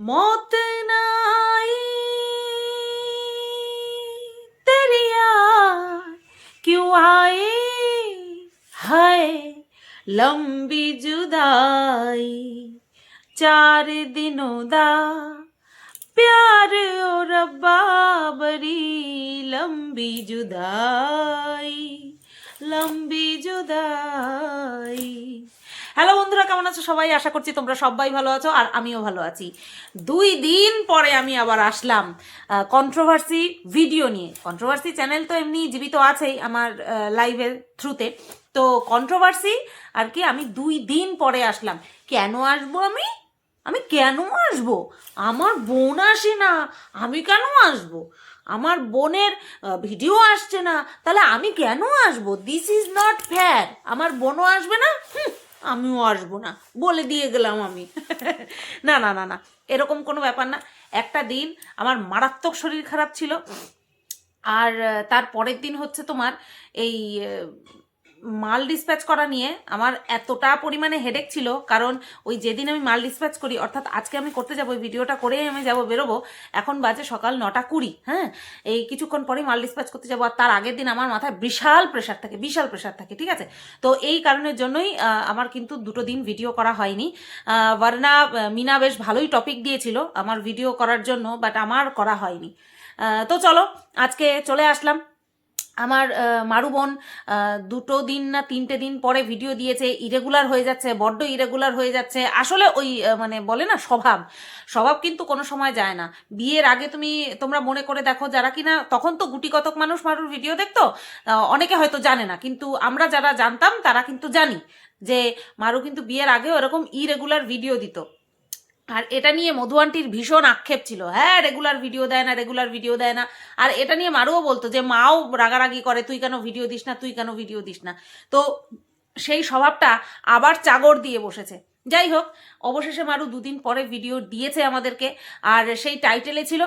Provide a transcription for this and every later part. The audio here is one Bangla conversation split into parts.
मौत क्यों आए हाय लंबी जुदाई, चार दिनों दा प्यार और बाबरी। लंबी जुदाई लंबी जुदाई। হ্যালো বন্ধুরা কেমন আছো সবাই? আশা করছি তোমরা সবাই ভালো আছো আর আমিও ভালো আছি। দুই দিন পরে আমি আবার আসলাম কন্ট্রোভার্সি ভিডিও নিয়ে। কন্ট্রোভার্সি চ্যানেল তো এমনি জীবিত আছেই আমার লাইভের থ্রুতে তো কন্ট্রোভার্সি আর কি আমি দুই দিন পরে আসলাম। কেন আসব আমি? আমি কেন আসব? আমার বোন আসে না আমি কেন আসব? আমার বোনের ভিডিও আসছে না তাহলে আমি কেন আসব? দিস ইজ নট ফেয়ার আমার বোনও আসবে না? হুম, আমিও আসব না। বলে দিয়ে গেলাম আমি। না না না না। এরকম কোনো ব্যাপার না। একটা দিন আমার মারাত্মক শরীর খারাপ ছিল। আর তার পরের দিন হচ্ছে তোমার এই মাল ডিসপ্যাচ করা নিয়ে আমার এতটা পরিমাণে হেডেক ছিল, কারণ ওই যেদিন আমি মাল ডিসপ্যাচ করি, অর্থাৎ আজকে আমি করতে যাব ভিডিওটা করেই আমি যাব বেরোবো, এখন বাজে সকাল নটা কুড়ি হ্যাঁ? এই কিছুক্ষণ পরেই মাল ডিসপ্যাচ করতে যাব, আর তার আগের দিন আমার মাথায় বিশাল প্রেশার থাকে, বিশাল প্রেশার থাকে, ঠিক আছে? তো এই কারণের জন্যই আমার কিন্তু দুটো দিন ভিডিও করা হয়নি। ভার্না মিনা বেশ ভালোই টপিক দিয়েছিল আমার ভিডিও করার জন্য বাট আমার করা হয়নি। তো চলো, আজকে চলে আসলাম। আমার মারু বোন দুটো দিন না তিনটে দিন পরে ভিডিও দিয়েছে ইরেগুলার হয়ে যাচ্ছে, বড্ড ইরেগুলার হয়ে যাচ্ছে। আসলে ওই মানে বলে না, স্বভাব। স্বভাব কিন্তু কোনো সময় যায় না। বিয়ের আগে তুমি, তোমরা মনে করে দেখো যারা কিনা, তখন তো গুটি কতক মানুষ মারুর ভিডিও দেখতো? অনেকে হয়তো জানে না, কিন্তু আমরা যারা জানতাম, তারা কিন্তু জানি যে মারু কিন্তু বিয়ের আগেও এরকম ইরেগুলার ভিডিও দিত। আর এটা নিয়ে মধু আন্টির ভীষণ আক্ষেপ ছিল। হ্যাঁ রেগুলার ভিডিও দেয় না রেগুলার ভিডিও দেয় না। আর এটা নিয়ে মারুও বলতো যে, মাও রাগারাগি করে, তুই কেন ভিডিও দিস না, তুই কেন ভিডিও দিস না? তো সেই স্বভাবটা আবার চাগর দিয়ে বসেছে। যাই হোক, অবশেষে মারু দুদিন পরে ভিডিও দিয়েছে আমাদেরকে, আর সেই টাইটেলে ছিল,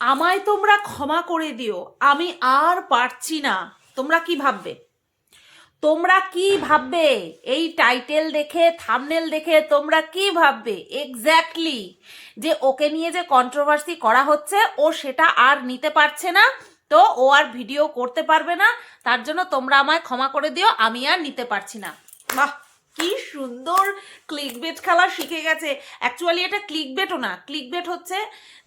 আমায় তোমরা ক্ষমা করে দিও, আমি আর পারছি না। তোমরা কি ভাববে? তোমরা কি ভাববে? এই টাইটেল দেখে থামনেল দেখে তোমরা কি ভাববে? এক্স্যাক্টলি যে ওকে নিয়ে যে কন্ট্রোভার্সি করা হচ্ছে, ও সেটা আর নিতে পারছে না, তো ও আর ভিডিও করতে পারবে না, তার জন্য তোমরা আমায় ক্ষমা করে দিও, আমি আর নিতে পারছি না। বাহ, কি সুন্দর ক্লিক বেট খেলা শিখে গেছে। অ্যাকচুয়ালি এটা ক্লিকবেটও না ক্লিকবেট হচ্ছে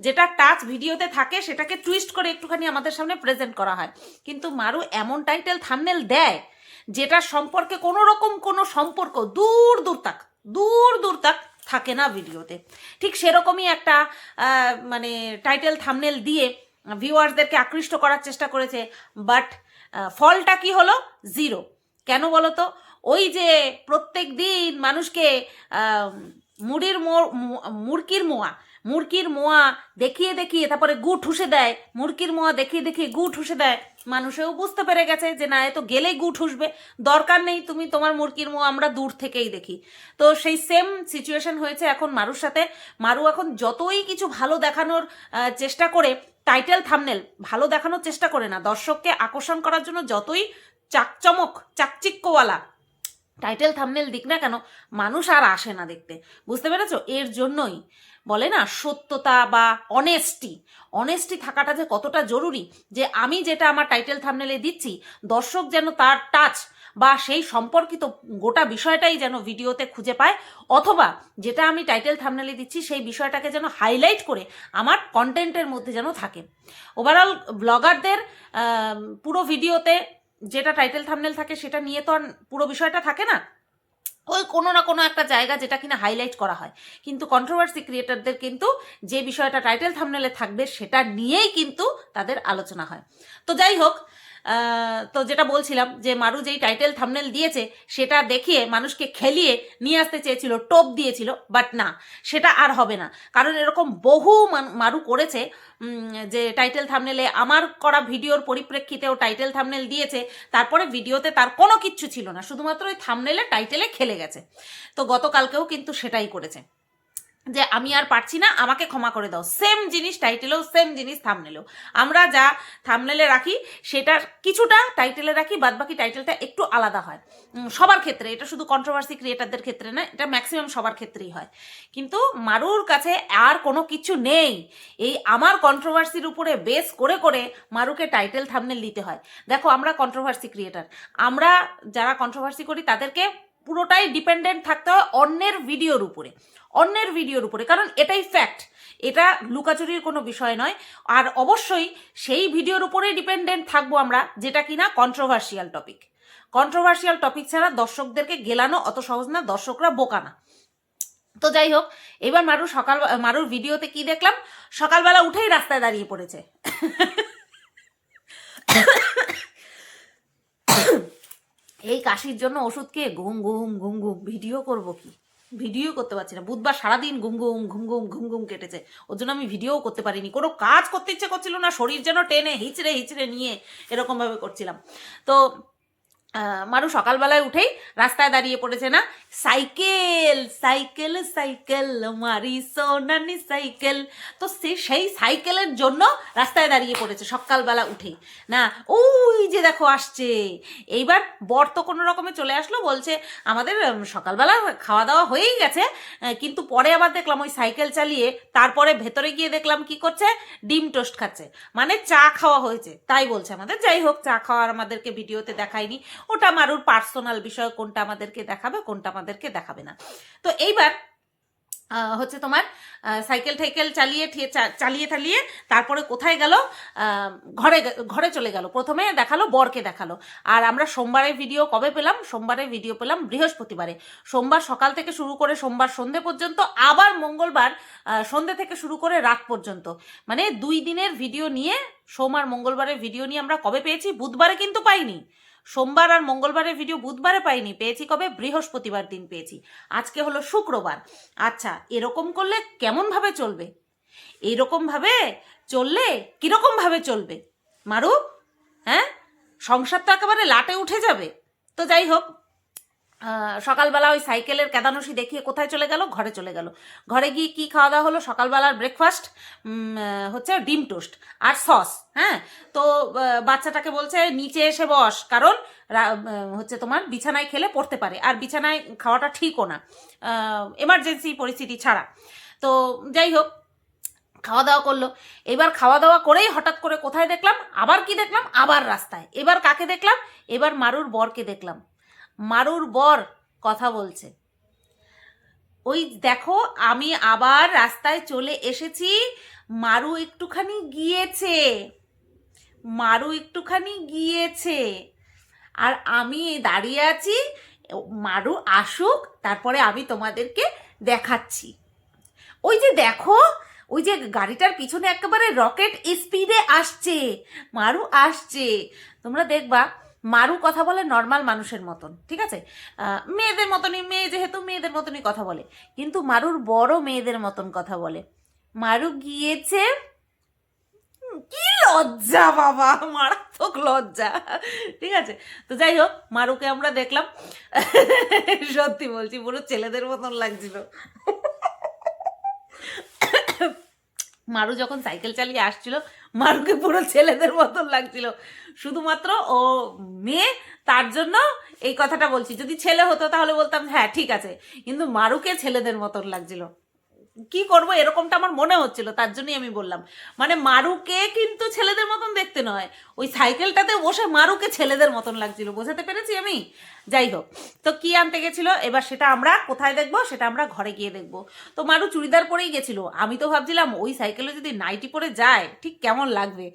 যেটা টাচ ভিডিওতে থাকে, সেটাকে টুইস্ট করে একটুখানি আমাদের সামনে প্রেজেন্ট করা হয়। কিন্তু মারু এমন টাইটেল থামনেল দেয় যেটা সম্পর্কে কোনো রকম কোনো সম্পর্ক দূর দূর তাক, দূর দূর তাক থাকে না ভিডিওতে। ঠিক সেরকমই একটা মানে টাইটেল থামনেল দিয়ে ভিউয়ার্সদেরকে আকৃষ্ট করার চেষ্টা করেছে বাট ফলটা কি হলো? জিরো কেন বলো তো? ওই যে প্রত্যেক দিন মানুষকে মুড়ির মুরকির মোয়া মুরকির মোয়া দেখিয়ে দেখিয়ে তারপরে গু ঠুসে দেয়, মুরকির মোয়া দেখিয়ে দেখিয়ে গু ঠুসে দেয় মানুষেও বুঝতে পেরে গেছে যে না, এ তো গেলেই গু ঠুসবে দরকার নেই তুমি তোমার মুরগির মো, আমরা দূর থেকেই দেখি। তো সেই সেম সিচুয়েশন হয়েছে এখন মারুর সাথে। মারু এখন যতই কিছু ভালো দেখানোর চেষ্টা করে টাইটেল থামনেল ভালো দেখানোর চেষ্টা করে না। দর্শককে আকর্ষণ করার জন্য যতই চাকচমক, চাকচিক্যওয়ালা টাইটেল থামনেল দিক না কেন, মানুষ আর আসে না দেখতে। বুঝতে পেরেছ? এর জন্যই বলে না, সত্যতা বা অনেস্টি অনেস্টি থাকাটা যে কতটা জরুরি যে আমি যেটা আমার টাইটেল থামনেলে দিচ্ছি, দর্শক যেন তার টাচ বা সেই সম্পর্কিত গোটা বিষয়টাই যেন ভিডিওতে খুঁজে পায়, অথবা যেটা আমি টাইটেল থামনেলে দিচ্ছি, সেই বিষয়টাকে যেন হাইলাইট করে আমার কন্টেন্টের মধ্যে যেন থাকে। ওভারঅল ব্লগারদের পুরো ভিডিওতে যেটা টাইটেল থামনেল থাকে, সেটা নিয়ে তো আর পুরো বিষয়টা থাকে না? ওই কোনো না কোনো একটা জায়গা যেটা কিনা হাইলাইট করা হয়। কিন্তু কন্ট্রোভার্সি ক্রিয়েটারদের কিন্তু যে বিষয়টা টাইটেল থামনেলে থাকবে, সেটা নিয়েই কিন্তু তাদের আলোচনা হয়। তো যাই হোক তো যেটা বলছিলাম যে মারু যেই টাইটেল থামনেল দিয়েছে, সেটা দেখিয়ে মানুষকে খেলিয়ে নিয়ে আসতে চেয়েছিল, টোপ দিয়েছিল বাট না, সেটা আর হবে না। কারণ এরকম বহু মারু করেছে যে টাইটেল থামনেলে আমার করা ভিডিওর পরিপ্রেক্ষিতেও টাইটেল থামনেল দিয়েছে, তারপরে ভিডিওতে তার কোনো কিচ্ছু ছিল না, শুধুমাত্র ওই থামনেলে টাইটেলে খেলে গেছে। তো গতকালকেও কিন্তু সেটাই করেছে। যে আমি আর পারছি না, আমাকে ক্ষমা করে দাও। সেম জিনিস টাইটেলেও সেম জিনিস থামনেলেও আমরা যা থামনেলে রাখি, সেটার কিছুটা টাইটেলে রাখি বাদ বাকি টাইটেলটা একটু আলাদা হয়। সবার ক্ষেত্রে, এটা শুধু কন্ট্রোভার্সি ক্রিয়েটারদের ক্ষেত্রে না, এটা ম্যাক্সিমাম সবার ক্ষেত্রেই হয়। কিন্তু মারুর কাছে আর কোনো কিছু নেই। এই আমার কন্ট্রোভার্সির উপরে বেস করে করে মারুকে টাইটেল থামনেল দিতে হয়। দেখো, আমরা কন্ট্রোভার্সি ক্রিয়েটার আমরা যারা কন্ট্রোভার্সি করি, তাদেরকে পুরোটাই ডিপেন্ডেন্ট থাকতে হয় অন্যের ভিডিওর উপরে, অন্যের ভিডিওর উপরে। কারণ এটাই ফ্যাক্ট এটা লুকাচুরির কোনো বিষয় নয়। আর অবশ্যই সেই ভিডিওর উপরেই ডিপেন্ডেন্ট থাকব আমরা, যেটা কিনা কন্ট্রোভার্সিয়াল টপিক কন্ট্রোভার্সিয়াল টপিক ছাড়া দর্শকদেরকে গেলানো অত সহজ না, দর্শকরা বোকা না। তো যাই হোক, এবার মারু সকাল, মারুর ভিডিওতে কি দেখলাম? সকালবেলা উঠেই রাস্তায় দাঁড়িয়ে পড়েছে। এই কাশির জন্য ওষুধ খেয়ে ঘুম ঘুম ঘুম ঘুম। ভিডিও করব কি? ভিডিও করতে পারছি না। বুধবার সারাদিন ঘুম ঘুম ঘুম ঘুম ঘুম ঘুম কেটেছে। ওর জন্য আমি ভিডিও করতে পারিনি। কোনো কাজ করতে ইচ্ছে করছিল না। শরীর যেন টেনে হিচড়ে হিচড়ে নিয়ে এরকমভাবে করছিলাম। তো মারু সকালবেলায় উঠেই রাস্তায় দাঁড়িয়ে পড়েছে না? সাইকেল সাইকেল সাইকেল, মারি সোনানি সাইকেল। তো সে সেই সাইকেলের জন্য রাস্তায় দাঁড়িয়ে পড়েছে সকালবেলা উঠেই, না? ওই যে দেখো, আসছে। এইবার বর তো কোনো রকমে চলে আসলো, বলছে, আমাদের সকালবেলা খাওয়া দাওয়া হয়েই গেছে কিন্তু পরে আবার দেখলাম ওই সাইকেল চালিয়ে তারপরে ভেতরে গিয়ে দেখলাম কি করছে? ডিম টোস্ট খাচ্ছে। মানে চা খাওয়া হয়েছে, তাই বলছে আমাদের। যাই হোক, চা খাওয়ার আমাদেরকে ভিডিওতে দেখায়নি। ওটা মারুর পার্সোনাল বিষয়, কোনটা আমাদেরকে দেখাবে, কোনটা আমাদেরকে দেখাবে না। তো এইবার হচ্ছে তোমার সাইকেল টাইকেল চালিয়ে চালিয়ে টালিয়ে তারপরে কোথায় গেল? ঘরে ঘরে চলে গেল। প্রথমে দেখাল, বরকে দেখাল। আর আমরা সোমবারের ভিডিও কবে পেলাম? সোমবারে ভিডিও পেলাম বৃহস্পতিবারে। সোমবার সকাল থেকে শুরু করে সোমবার সন্ধে পর্যন্ত, আবার মঙ্গলবার সন্ধে থেকে শুরু করে রাত পর্যন্ত। মানে দুই দিনের ভিডিও নিয়ে, সোম আর মঙ্গলবারের ভিডিও নিয়ে আমরা কবে পেয়েছি? বুধবারে কিন্তু পাইনি। সোমবার আর মঙ্গলবারের ভিডিও বুধবারে পাইনি, পেয়েছি কবে? বৃহস্পতিবার দিন পেয়েছি। আজকে হলো শুক্রবার। আচ্ছা এরকম করলে কেমনভাবে চলবে? এইরকমভাবে চললে কীরকমভাবে চলবে? মারু হ্যাঁ? সংসার তো একেবারে লাটে উঠে যাবে। তো যাই হোক সকালবেলা ওই সাইকেলের কেদানসি দেখিয়ে কোথায় চলে গেল? ঘরে চলে গেল। ঘরে গিয়ে কি খাওয়া দাওয়া হলো? সকালবেলার ব্রেকফাস্ট হচ্ছে ডিম টোস্ট আর সস হ্যাঁ? তো বাচ্চাটাকে বলছে, নিচে এসে বস, কারণ হচ্ছে তোমার বিছানায় খেলে পড়তে পারে আর বিছানায় খাওয়াটা ঠিকও না। এমার্জেন্সি পরিস্থিতি ছাড়া। তো, যাই হোক, খাওয়া দাওয়া করল। এবার খাওয়া দাওয়া করেই হঠাৎ করে কোথায় দেখলাম? আবার কি দেখলাম? আবার রাস্তায়। এবার কাকে দেখলাম? এবার মারুর বরকে দেখলাম। মারুর বর কথা বলছে। ওই দেখো, আমি আবার রাস্তায় চলে এসেছি। মারু একটুখানি গিয়েছে। মারু একটুখানি গিয়েছে। আর আমি দাঁড়িয়ে আছি। মারু আসুক, তারপরে আমি তোমাদেরকে দেখাচ্ছি। ওই যে দেখো, ওই যে গাড়িটার পিছনে একেবারে রকেট স্পিডে আসছে। মারু আসছে। তোমরা দেখবা মারু কথা বলে নর্মাল মানুষের মতন, ঠিক আছে? মেয়েদের মতনই, মেয়ে যেহেতু মেয়েদের মতনই কথা বলে। কিন্তু মারুর বড় মেয়েদের মতন কথা বলে। মারু গিয়েছে কি লজ্জা বাবা, মারাত্মক লজ্জা, ঠিক আছে? তো যাই হোক, মারুকে আমরা দেখলাম। সত্যি বলছি, পুরো ছেলেদের মতন লাগছিল। মারু যখন সাইকেল চালিয়ে আসছিল, মারুকে পুরো ছেলেদের মতন লাগছিল। শুধুমাত্র ও মেয়ে, তার জন্য এই কথাটা বলছি। যদি ছেলে হতো তাহলে বলতাম হ্যাঁ ঠিক আছে। কিন্তু মারুকে ছেলেদের মতন লাগছিল। কি করব? এরকমটা আমার মনে হচ্ছিল, তার জন্যই আমি বললাম। মানে মারুকে কিন্তু ছেলেদের মতন দেখতে নয়, ওই সাইকেলটাতে বসে মারুকে ছেলেদের মতন লাগছিল, বোঝাতে পেরেছি আমি? যাই হোক, তো কি আনতে গেছিল? এবার সেটা আমরা কোথায় দেখব? সেটা আমরা ঘরে গিয়ে দেখব। তো মারু চুড়িদার পরেই গেছিল, আমি তো ভাবছিলাম ওই সাইকেলে যদি নাইটি পরে যায়, ঠিক কেমন লাগবে?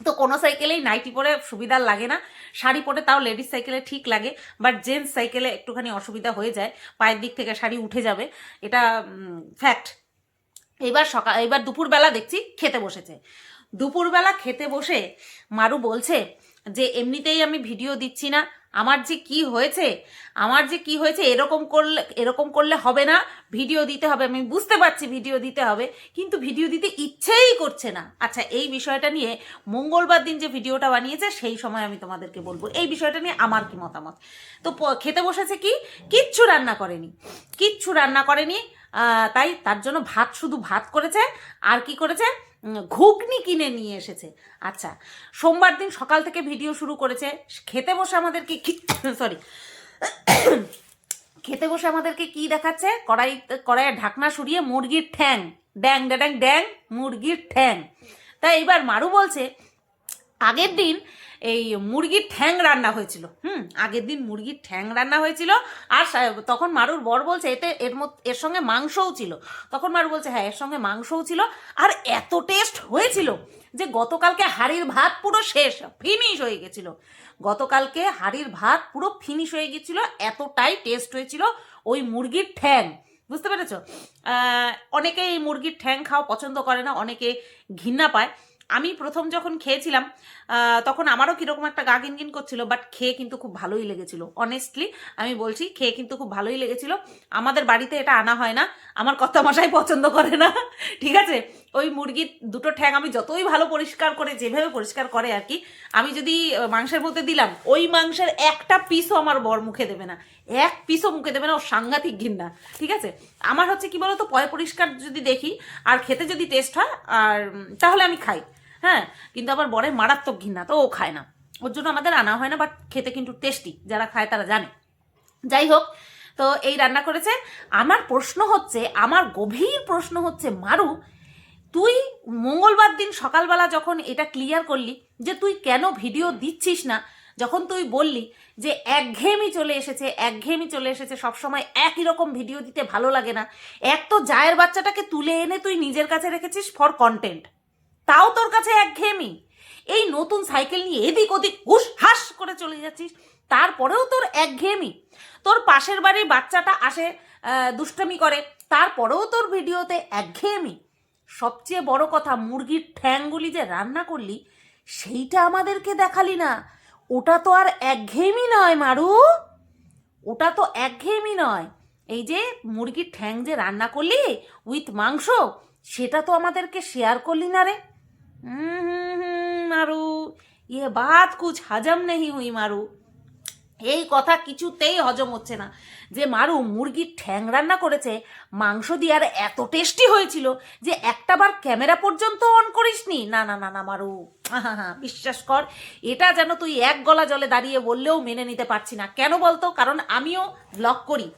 তো কোনো সাইকেলেই নাইটি পরে সুবিধার লাগে না। শাড়ি পরে তাও লেডিস সাইকেলে ঠিক লাগে বাট জেন্টস সাইকেলে একটুখানি অসুবিধা হয়ে যায়, পায়ের দিক থেকে শাড়ি উঠে যাবে। এটা ফ্যাক্ট এবার সকাল, এবার দুপুরবেলা দেখছি খেতে বসেছে। দুপুরবেলা খেতে বসে মারু বলছে যে, এমনিতেই আমি ভিডিও দিচ্ছি না আমার যে কি হয়েছে, আমার যে কি হয়েছে, এরকম করলে এরকম করলে হবে না। ভিডিও দিতে হবে, আমি বুঝতে পারছি ভিডিও দিতে হবে, কিন্তু ভিডিও দিতে ইচ্ছেই করছে না। আচ্ছা এই বিষয়টা নিয়ে মঙ্গলবার দিন যে ভিডিওটা বানিয়েছে, সেই সময় আমি তোমাদেরকে বলব, এই বিষয়টা নিয়ে আমার কি মতামত? তো খেতে বসেছে কি? কিচ্ছু রান্না করেনি, কিচ্ছু রান্না করেনি তাই তার জন্য ভাত, শুধু ভাত করেছে, আর কি করেছে? ঘুগনি কিনে নিয়ে এসেছে। আচ্ছা সোমবার দিন সকাল থেকে ভিডিও শুরু করেছে। খেতে বসে আমাদেরকে সরি খেতে বসে আমাদেরকে কি দেখাচ্ছে? কড়াই কড়াইয়ের ঢাকনা সরিয়ে মুরগির ঠ্যাং। ড্যাং ড্যাং ড্যাং, মুরগির ঠ্যাং। তাই এবার মারু বলছে, আগের দিন এই মুরগির ঠ্যাং রান্না হয়েছিল। হুম, আগের দিন মুরগির ঠ্যাং রান্না হয়েছিল আর তখন মারুর বর বলছে, এতে এর মধ্যে এর সঙ্গে মাংসও ছিল। তখন মারু বলছে হ্যাঁ এর সঙ্গে মাংসও ছিল আর এত টেস্ট হয়েছিল যে গতকালকে হাড়ির ভাত পুরো শেষ, ফিনিশ হয়ে গেছিল। গতকালকে হাড়ির ভাত পুরো ফিনিশ হয়ে গেছিল, এতটাই টেস্ট হয়েছিল ওই মুরগির ঠ্যাং। বুঝতে পেরেছ? অনেকে এই মুরগির ঠ্যাং খাওয়া পছন্দ করে না, অনেকে ঘৃণা পায়। আমি প্রথম যখন খেয়েছিলাম তখন আমারও কীরকম একটা গা গিনগিন করছিল বাট খেয়ে কিন্তু খুব ভালোই লেগেছিল। অনেস্টলি আমি বলছি, খেয়ে কিন্তু খুব ভালোই লেগেছিল। আমাদের বাড়িতে এটা আনা হয় না, আমার কথা মশাই পছন্দ করে না। ঠিক আছে? ওই মুরগির দুটো ঠ্যাং আমি যতই ভালো পরিষ্কার করে, যেভাবে পরিষ্কার করে আর কি, আমি যদি মাংসের মধ্যে দিলাম, ওই মাংসের একটা পিসও আমার বর মুখে দেবে না। এক পিসও মুখে দেবে না, ও সাংঘাতিক ঘিন্না ঠিক আছে? আমার হচ্ছে কি বলতো, পয় পরিষ্কার যদি দেখি, আর খেতে যদি টেস্ট হয়, আর তাহলে আমি খাই। হ্যাঁ কিন্তু আবার বরের মারাত্মক ঘৃণা, তো ও খায় না। ওর জন্য আমাদের আনা হয় না বাট খেতে কিন্তু টেস্টি যারা খায় তারা জানে। যাই হোক, তো এই রান্না করেছে। আমার প্রশ্ন হচ্ছে, আমার গভীর প্রশ্ন হচ্ছে, মারু, তুই মঙ্গলবার দিন সকালবেলা যখন এটা ক্লিয়ার করলি যে তুই কেন ভিডিও দিচ্ছিস না, যখন তুই বললি যে একঘেয়েমি চলে এসেছে, একঘেয়েমি চলে এসেছে, সবসময় একই রকম ভিডিও দিতে ভালো লাগে না, এক তো জায়ের বাচ্চাটাকে তুলে এনে তুই নিজের কাছে রেখেছিস ফর কন্টেন্ট তাও তোর কাছে একঘেয়েমি? এই নতুন সাইকেল নিয়ে এদিক ওদিক হুস হাস করে চলে যাচ্ছিস, তারপরেও তোর একঘেয়েমি। তোর পাশের বাড়ির বাচ্চাটা আসে দুষ্টামি করে, তারপরেও তোর ভিডিওতে একঘেয়েমি। সবচেয়ে বড় কথা, মুরগির ঠ্যাংগুলি যে রান্না করলি, সেইটা আমাদেরকে দেখালি না। ওটা তো আর একঘেয়েমি নয়, মারু। ওটা তো একঘেয়েমি নয়। এই যে মুরগির ঠ্যাং যে রান্না করলি, উইথ মাংস, সেটা তো আমাদেরকে শেয়ার করলি না রে। মারু। ইয়ে বাত কুছ হজম নেই হুই, মারু। এই কথা কিছুতেই হজম হচ্ছে না। যে মারু মুরগির ঠ্যাং রান্না করেছে, মাংস দিয়ে আর এত টেস্টি হয়েছিল যে একটাবার ক্যামেরা পর্যন্ত অন করিসনি। না না না না, মারু। আহা, হা, বিশ্বাস কর, এটা যেন তুই এক গলা জলে দাঁড়িয়ে বললেও মেনে নিতে পারছি না। কেন বলতো? কারণ আমিও ব্লগ করি।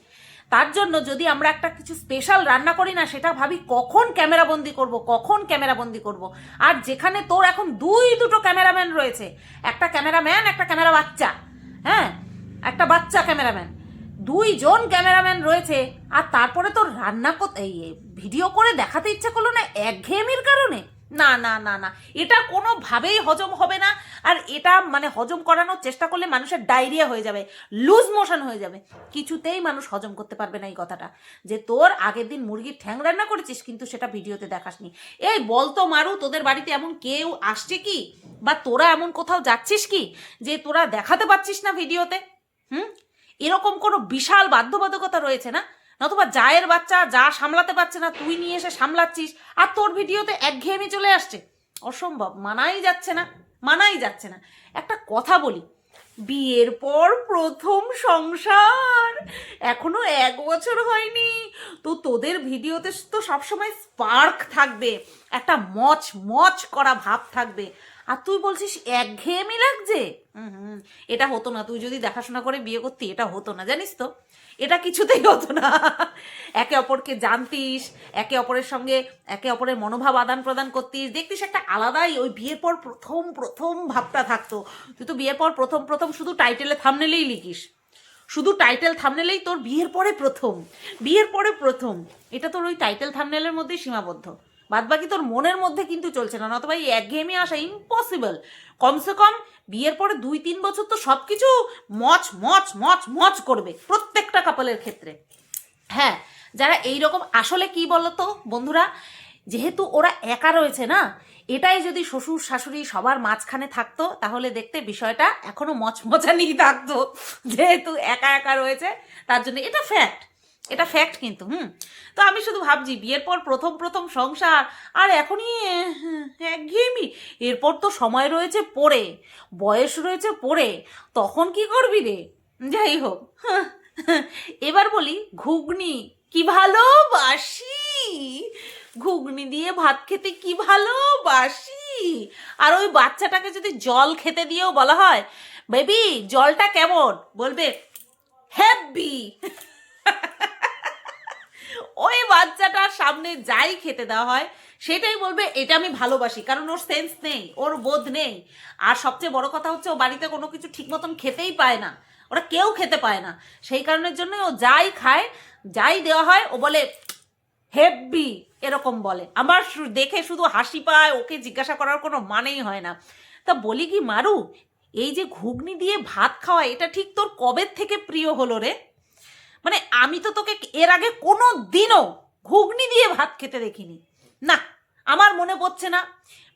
তার জন্য যদি আমরা একটা কিছু স্পেশাল রান্না করি না, সেটা ভাবি কখন ক্যামেরা বন্দি করব, কখন ক্যামেরা বন্দি করব। আর যেখানে তোর এখন দুই দুটো ক্যামেরাম্যান রয়েছে, একটা ক্যামেরাম্যান একটা ক্যামেরা বাচ্চা হ্যাঁ? একটা বাচ্চা ক্যামেরাম্যান দুইজন ক্যামেরাম্যান রয়েছে, আর তারপরে তোর রান্না এই ভিডিও করে দেখাতে ইচ্ছে করল না একঘেয়েমির কারণে? না না না না। এটা কোনোভাবেই হজম হবে না। আর এটা মানে হজম করানোর চেষ্টা করলে মানুষের ডায়রিয়া হয়ে যাবে, লুজ মোশন হয়ে যাবে। কিছুতেই মানুষ হজম করতে পারবে না এই কথাটা। যে তোর আগের দিন মুরগির ঠ্যাং রান্না করেছিস কিন্তু সেটা ভিডিওতে দেখাসনি। এই বলতো মারু, তোদের বাড়িতে এমন কেউ আসছে কি? বা তোরা এমন কোথাও যাচ্ছিস কি? যে তোরা দেখাতে পাচ্ছিস না ভিডিওতে? হুম? এরকম কোনো বিশাল বাধ্যবাধকতা রয়েছে না? নতুবা জায়ের বাচ্চা যা সামলাতে পারছে না, তুই নিয়ে এসে সামলাচ্ছিস, আর তোর ভিডিওতে একঘেয়েমি চলে আসছে। অসম্ভব, মানাই যাচ্ছে না। মানাই যাচ্ছে না। একটা কথা বলি, বিয়ের পর প্রথম সংসার এখনও এক বছর হয়নি। তো তোদের ভিডিওতে তো সবসময় স্পার্ক থাকবে। একটা মচ মচ করা ভাব থাকবে। আর তুই বলছিস একঘেয়েমি লাগছে? হুম এটা হতো না। তুই যদি দেখাশোনা করে বিয়ে করতি, এটা হতো না। জানিস তো, এটা কিছুতেই হতো না। একে অপরকে জানতিস, একে অপরের সঙ্গে একে অপরের মনোভাব আদান প্রদান করতিস। দেখতিস একটা আলাদাই ওই বিয়ের পর প্রথম প্রথম ভাবটা থাকতো। তুই তো বিয়ের পর প্রথম প্রথম শুধু টাইটেলে থামনেলেই লিখিস। শুধু টাইটেল থামনেলেই তোর বিয়ের পরে প্রথম। বিয়ের পরে প্রথম। এটা তোর ওই টাইটেল থামনেলের মধ্যেই সীমাবদ্ধ। বাদ বাকি তোর মনের মধ্যে কিন্তু চলছে না নতবা এই একঘেয়েমি আসা ইম্পসিবল কমসে কম বিয়ের পরে দুই তিন বছর তো সব কিছু মচ মচ মচ মচ করবে প্রত্যেকটা কাপলের ক্ষেত্রে। হ্যাঁ যারা এই রকম আসলে কি বলতো বন্ধুরা, যেহেতু ওরা একা রয়েছে না, এটাই যদি শ্বশুর, শাশুড়ি সবার মাঝখানে থাকতো, তাহলে দেখতে বিষয়টা এখনও মচমচানি থাকতো। যেহেতু একা একা রয়েছে, তার জন্য এটা ফ্যাক্ট এটা ফ্যাক্ট কিন্তু, হুম? তো আমি শুধু ভাবছি, বিয়ের পর প্রথম প্রথম সংসার, আর এখনই একঘেয়েমি এরপর তো সময় রয়েছে পড়ে, বয়স রয়েছে পড়ে, তখন কি করবি রে? যাই হোক এবার বলি, ঘুগনি কি ভালোবাসি? ঘুগনি দিয়ে ভাত খেতে কি ভালোবাসি? আর ওই বাচ্চাটাকে যদি জল খেতে দিয়েও বলা হয়, বেবি, জলটা কেমন? বলবে, হ্যাপি। ওই বাচ্চাটার সামনে যাই খেতে দেওয়া হয়, সেটাই বলবে, এটা আমি ভালোবাসি। কারণ ওর সেন্স নেই, ওর বোধ নেই। আর সবচেয়ে বড় কথা হচ্ছে, ও বাড়িতে কোনো কিছু ঠিক মতন খেতেই পায় না। ওরা কেউ খেতে পায় না। সেই কারণের জন্য ও যাই খায়, যাই দেওয়া হয়, ও বলে, হেব্বি, এরকম বলে। আমার দেখে শুধু হাসি পায়, ওকে জিজ্ঞাসা করার কোনো মানেই হয় না। তা বলি কি, মারু, এই যে ঘুগনি দিয়ে ভাত খাওয়া, এটা ঠিক তোর কবে থেকে প্রিয় হলো রে? মানে আমি তো তোকে এর আগে কোনো দিনও ঘুগনি দিয়ে ভাত খেতে দেখিনি। না, আমার মনে পড়ছে না,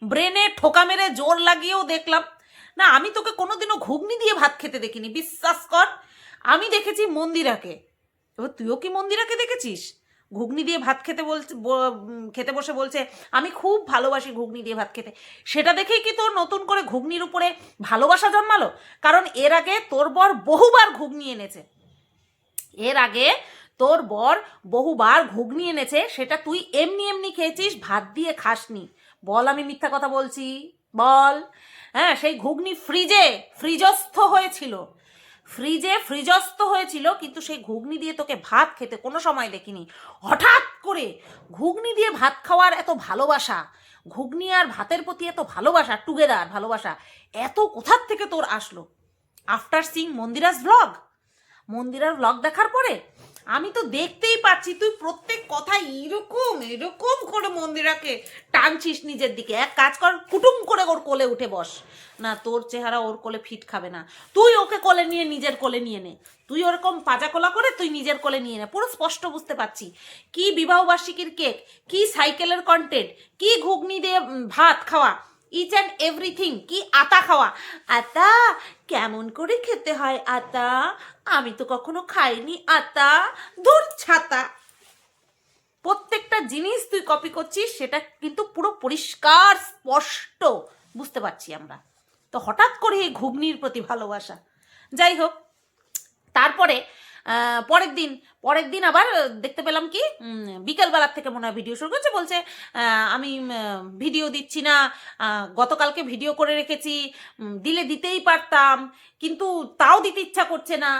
ব্রেনে ঠোকা মেরে জোর লাগিয়েও দেখলাম। না, আমি তোকে কোনোদিনও ঘুগনি দিয়ে ভাত খেতে দেখিনি, বিশ্বাস কর, আমি দেখেছি মন্দিরাকে। এবার তুইও কি মন্দিরাকে দেখেছিস? ঘুগনি দিয়ে ভাত খেতে বলছে খেতে বসে বলছে, আমি খুব ভালোবাসি ঘুগনি দিয়ে ভাত খেতে। সেটা দেখেই কি তোর নতুন করে ঘুগনির উপরে ভালোবাসা জন্মালো? কারণ এর আগে তোর বর বহুবার ঘুগনি এনেছে। এর আগে তোর বর বহুবার ঘুগনি এনেছে, সেটা তুই এমনি এমনি খেয়েছিস, ভাত দিয়ে খাসনি। বল আমি মিথ্যা কথা বলছি, বল। হ্যাঁ সেই ঘুগনি ফ্রিজে, ফ্রিজস্থ হয়েছিল। ফ্রিজে ফ্রিজস্থ হয়েছিল, কিন্তু সেই ঘুগনি দিয়ে তোকে ভাত খেতে কোনো সময় দেখিনি। হঠাৎ করে ঘুগনি দিয়ে ভাত খাওয়ার এত ভালোবাসা, ঘুগনি আর ভাতের প্রতি এত ভালোবাসা টুগেদার ভালোবাসা, এত কোথার থেকে তোর আসলো? আফটার সিং মন্দিরাস ব্লগ মন্দিরার ব্লগ দেখার পরে, আমি তো দেখতেই পাচ্ছি, তুই প্রত্যেক কথা এরকম এরকম করে মন্দিরাকে টানছিস নিজের দিকে। এক কাজ কর, কুটুম করে ওর কোলে উঠে বস। না, তোর চেহারা ওর কোলে ফিট খাবে না। তুই ওকে কোলে নিয়ে, নিজের কোলে নিয়ে নে। তুই ওরকম পাজা কোলা করে তুই নিজের কোলে নিয়ে নে। পুরো স্পষ্ট বুঝতে পারছি। কি বিবাহবার্ষিকীর কেক, কি সাইকেলের কন্টেন্ট কি ঘুগনি দিয়ে ভাত খাওয়া ইচ অ্যান্ড এভরিথিং কি আতা খাওয়া। আতা কেমন করে খেতে হয়, আতা? আমি তো কখনো খাইনি, আতা, ধুর ছাতা। প্রত্যেকটা জিনিস তুই কপি করছিস, সেটা কিন্তু পুরো পরিষ্কার, স্পষ্ট। বুঝতে পারছি আমরা। তো হঠাৎ করে এই ঘুগনির প্রতি ভালোবাসা। যাই হোক, তারপরে পরের দিন পরের দিন আবার দেখতে পেলাম কি বিকেলবেলার থেকে মনে হয় ভিডিও শুরু করছে, বলছে আমি ভিডিও দিচ্ছি না গতকালকে ভিডিও করে রেখেছি দিলে দিতেই পারতাম, কিন্তু তাও দিতে ইচ্ছা করছে না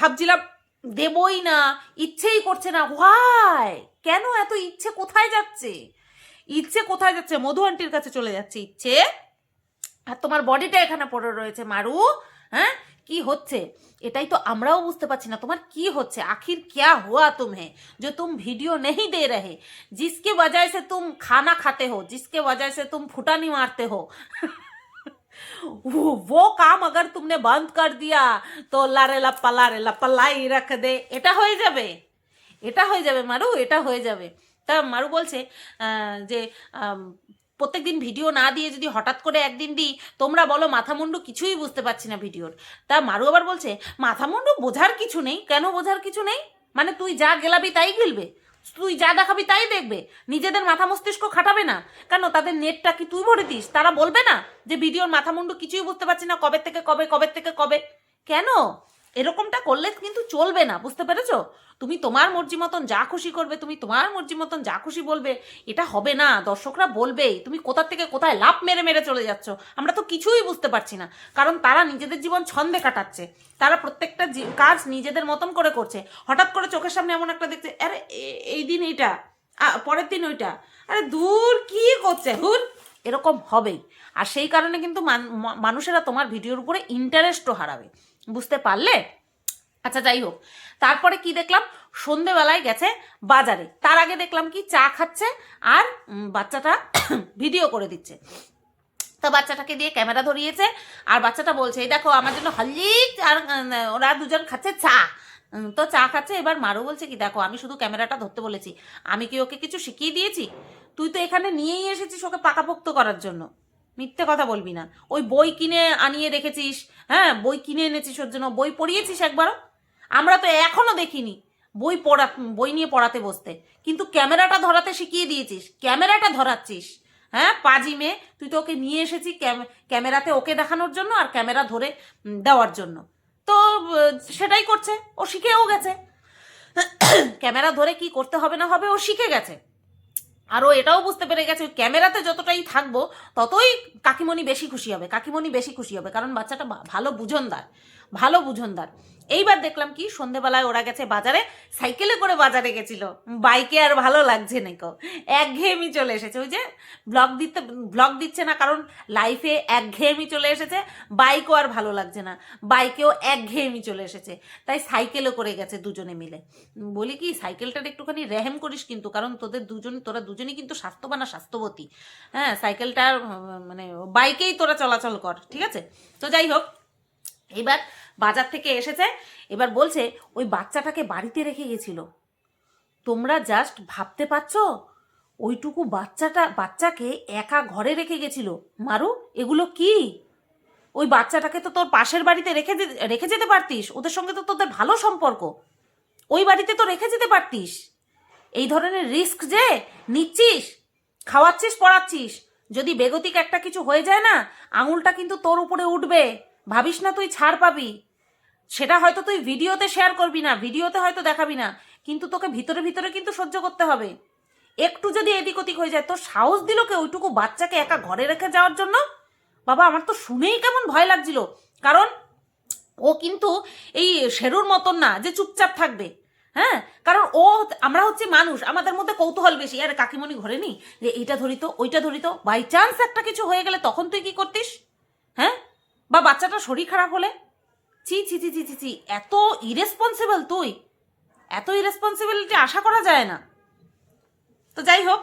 ভাবছিলাম দেবই না, ইচ্ছেই করছে না হোয়াই কেন এত ইচ্ছে কোথায় যাচ্ছে? ইচ্ছে কোথায় যাচ্ছে? মধু আন্টির কাছে চলে যাচ্ছে, ইচ্ছে। আর তোমার বডিটা এখানে পড়ে রয়েছে, মারু হ্যাঁ? কি হচ্ছে এটাই তো আমরাও বুঝতে পারছি না তোমার কি হচ্ছে आखिर क्या हुआ तुम्हें जो तुम वीडियो नहीं दे रहे जिसके वजह से तुम खाना खाते हो जिसके वजह से तुम फुटानी मारते हो वो वो काम अगर तुमने बंद कर दिया तो लारे लप्पा लारे लप्पा लाई रख दे এটা হয়ে যাবে এটা হয়ে যাবে মারু এটা হয়ে যাবে তা মারু বলছে আহ, যে আম, প্রত্যেকদিন ভিডিও না দিয়ে যদি হঠাৎ করে একদিন দিই, তোমরা বলো মাথামুন্ডু কিছুই বুঝতে পারছি না ভিডিওর। তা মারু আবার বলছে, মাথামুন্ডু বোঝার কিছু নেই? কেন বোঝার কিছু নেই? মানে তুই যা গেলাবি তাই গিলবে। তুই যা দেখাবি তাই দেখবে। নিজেদের মাথা মস্তিষ্ক খাটাবে না। কেন তাদের নেটটা কি তুই ভরে দিস? তারা বলবে না যে ভিডিওর মাথামুন্ডু কিছুই বুঝতে পারছি না, কবে থেকে কবে কবে থেকে কবে? কেন? এরকমটা করলে কিন্তু চলবে না, বুঝতে পেরেছ? তুমি তোমার মর্জি মতন যা খুশি করবে, তুমি তোমার মর্জি মতন যা খুশি বলবে, এটা হবে না, দর্শকরা বলবেই, তুমি কোথা থেকে কোথায় লাভ মেরে মেরে চলে যাচ্ছ, আমরা তো কিছুই বুঝতে পারছি না, কারণ তারা নিজেদের জীবন ছন্দে কাটাচ্ছে, তারা প্রত্যেকটা কাজ নিজেদের মতন করে করছে, হঠাৎ করে চোখের সামনে এমন একটা দেখছে, আরে এই দিন এইটা পরের দিন ওইটা, আরে দূর কি করছে হুর এরকম হবেই, আর সেই কারণে কিন্তু মান- মানুষেরা তোমার ভিডিওর উপরে ইন্টারেস্টও হারাবে। বুঝতে পারলে? আচ্ছা যাই হোক। তারপরে কি দেখলাম? সন্ধেবেলায় গেছে বাজারে। তার আগে দেখলাম কি চা খাচ্ছে আর বাচ্চাটা ভিডিও করে দিচ্ছে। তা বাচ্চাটাকে দিয়ে ক্যামেরা ধরিয়েছে আর বাচ্চাটা বলছে, এই দেখো, আমার জন্য হললিক আর ওরা দুজন খাচ্ছে চা। তো চা খাচ্ছে। এবার মারও বলছে কি, দেখো, আমি শুধু ক্যামেরাটা ধরতে বলেছি। আমি কি ওকে কিছু শিখিয়ে দিয়েছি? তুই তো এখানে নিয়েই এসেছিস ওকে পাকাপোক্ত করার জন্য। মিথ্যে কথা বলবি না। ওই বই কিনে আনিয়ে রেখেছিস হ্যাঁ? বই কিনে এনেছিস ওর জন্য। বই পড়িয়েছিস একবারও? আমরা তো এখনও দেখিনি বই পড়া, বই নিয়ে পড়াতে বসতে। কিন্তু ক্যামেরাটা ধরাতে শিখিয়ে দিয়েছিস। ক্যামেরাটা ধরাচ্ছিস হ্যাঁ? পাজি মেয়ে, তুই তো ওকে নিয়ে এসেছি ক্যাম- ক্যামেরাতে ওকে দেখানোর জন্য আর ক্যামেরা ধরে দেওয়ার জন্য। তো সেটাই করছে। ও শিখেও গেছে। ক্যামেরা ধরে কি করতে হবে না হবে ও শিখে গেছে। আর ও এটাও বুঝতে পেরে গেছে, ক্যামেরাতে যতটাই থাকব, ততই কাকিমণি বেশি খুশি হবে, কাকিমণি বেশি খুশি হবে, কারণ বাচ্চাটা ভালো বুঝনদার ভালো বুঝনদার। এইবার দেখলাম কি সন্ধেবেলায় ওরা গেছে বাজারে, সাইকেলে করে বাজারে গেছিল। বাইকে আর ভালো লাগছে নাকো একঘেয়েমি চলে এসেছে। ওই যে ব্লগ দিতে ব্লগ দিচ্ছে না কারণ লাইফে একঘেয়েমি চলে এসেছে বাইকও আর ভালো লাগছে না। বাইকেও একঘেয়েমি চলে এসেছে। তাই সাইকেলও করে গেছে দুজনে মিলে। বলি কি, সাইকেলটার একটুখানি রেহেম করিস কিন্তু, কারণ তোদের দুজন, তোরা দুজনই কিন্তু স্বাস্থ্যবান আর স্বাস্থ্যবতী। হ্যাঁ সাইকেলটার মানে বাইকেই তোরা চলাচল কর, ঠিক আছে? তো যাই হোক এবার বাজার থেকে এসেছে, এবার বলছে, ওই বাচ্চাটাকে বাড়িতে রেখে গেছিল। তোমরা জাস্ট ভাবতে পারছ? ওইটুকু বাচ্চাটা, বাচ্চাকে একা ঘরে রেখে গেছিল। মারু, এগুলো কি? ওই বাচ্চাটাকে তো তোর পাশের বাড়িতে রেখে রেখে যেতে পারতিস। ওদের সঙ্গে তো তোদের ভালো সম্পর্ক। ওই বাড়িতে তো রেখে যেতে পারতিস। এই ধরনের রিস্ক যে, নিচ্ছিস, খাওয়াচ্ছিস, পড়াচ্ছিস। যদি বেগতিক একটা কিছু হয়ে যায় না, আঙুলটা কিন্তু তোর উপরে উঠবে। ভাবিস না তুই ছাড় পাবি। সেটা হয়তো তুই ভিডিওতে শেয়ার করবি না, ভিডিওতে হয়তো দেখাবি না, কিন্তু তোকে ভিতরে ভিতরে কিন্তু সহ্য করতে হবে। একটু যদি এদিক ওদিক হয়ে যায়, তোর সাহস দিল কে ওইটুকু বাচ্চাকে একা ঘরে রেখে যাওয়ার জন্য? বাবা, আমার তো শুনেই কেমন ভয় লাগছিল। কারণ ও কিন্তু এই শেরুর মতন না, যে চুপচাপ থাকবে। হ্যাঁ? কারণ ও আমরা হচ্ছে মানুষ, আমাদের মধ্যে কৌতূহল বেশি। আরে, কাকিমণি ঘরে নি যে এইটা ধরিত ওইটা ধরিত বাই চান্স একটা কিছু হয়ে গেলে তখন তুই কি করতিস? হ্যাঁ? বা বাচ্চাটা শরীর খারাপ হলে? ছি ছি ছি ছি ছি ছি, এত ইরেসপন্সিবল তুই। এত ইরেসপন্সিবিলিটি আশা করা যায় না। তো যাই হোক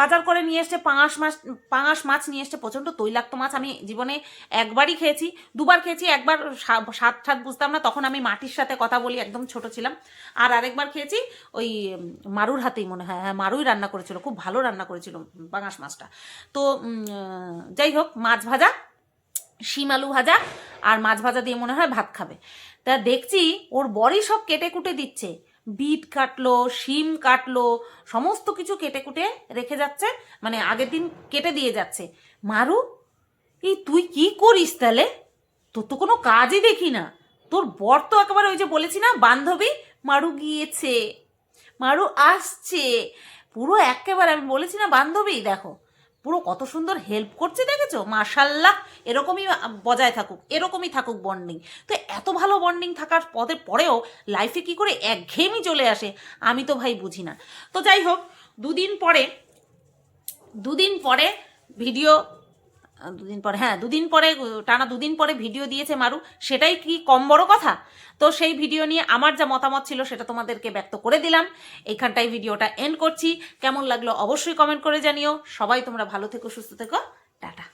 বাজার করে নিয়ে এসছে পাঙাশ মাছ পাঙাশ মাছ নিয়ে এসছে প্রচণ্ড তৈলাক্ত মাছ। আমি জীবনে একবারই খেয়েছি, দুবার খেয়েছি, একবার স্বাদ ঠাদ বুঝতাম না, তখন আমি মাটির সাথে কথা বলি, একদম ছোট ছিলাম। আর আরেকবার খেয়েছি ওই মারুর হাতেই মনে হয় হ্যাঁ মারুই রান্না করেছিল, খুব ভালো রান্না করেছিল পাঙাশ মাছটা। তো যাই হোক, মাছ ভাজা শিম আলু ভাজা আর মাছ ভাজা দিয়ে মনে হয় ভাত খাবে। তা দেখছি ওর বড়ি সব কেটে কুটে দিচ্ছে। বিট কাটলো, শিম কাটলো, সমস্ত কিছু কেটে কুটে রেখে যাচ্ছে মানে আগের দিন কেটে দিয়ে যাচ্ছে। মারু, এই তুই কি করিস তাহলে? তোর তো কোনো কাজই দেখি না। তোর বর তো একেবারে ওই যে বলেছি না, বান্ধবী? মারু গিয়েছে। মারু আসছে। পুরো একেবারে আমি বলেছি না বান্ধবী? দেখো পুরো কত সুন্দর হেল্প করছে দেখেছ? মার্শাল্লাহ এরকমই বজায় থাকুক, এরকমই থাকুক বন্ডিং তো এত ভালো বন্ডিং থাকার পদে, পরেও লাইফে কি করে একঘেয়েমি চলে আসে, আমি তো ভাই বুঝি না। তো যাই হোক, দুদিন পরে দুদিন পরে ভিডিও দুদিন পরে হ্যাঁ দুদিন পরে টানা দুদিন পরে ভিডিও দিয়েছে মারু। সেটাই কি কম বড় কথা? তো সেই ভিডিও নিয়ে আমার যা মতামত ছিল সেটা তোমাদেরকে ব্যক্ত করে দিলাম। এইখানটাই ভিডিওটা এন্ড করছি। কেমন লাগল অবশ্যই কমেন্ট করে জানিও। সবাই তোমরা ভালো থেকো, সুস্থ থেকো। টাটা।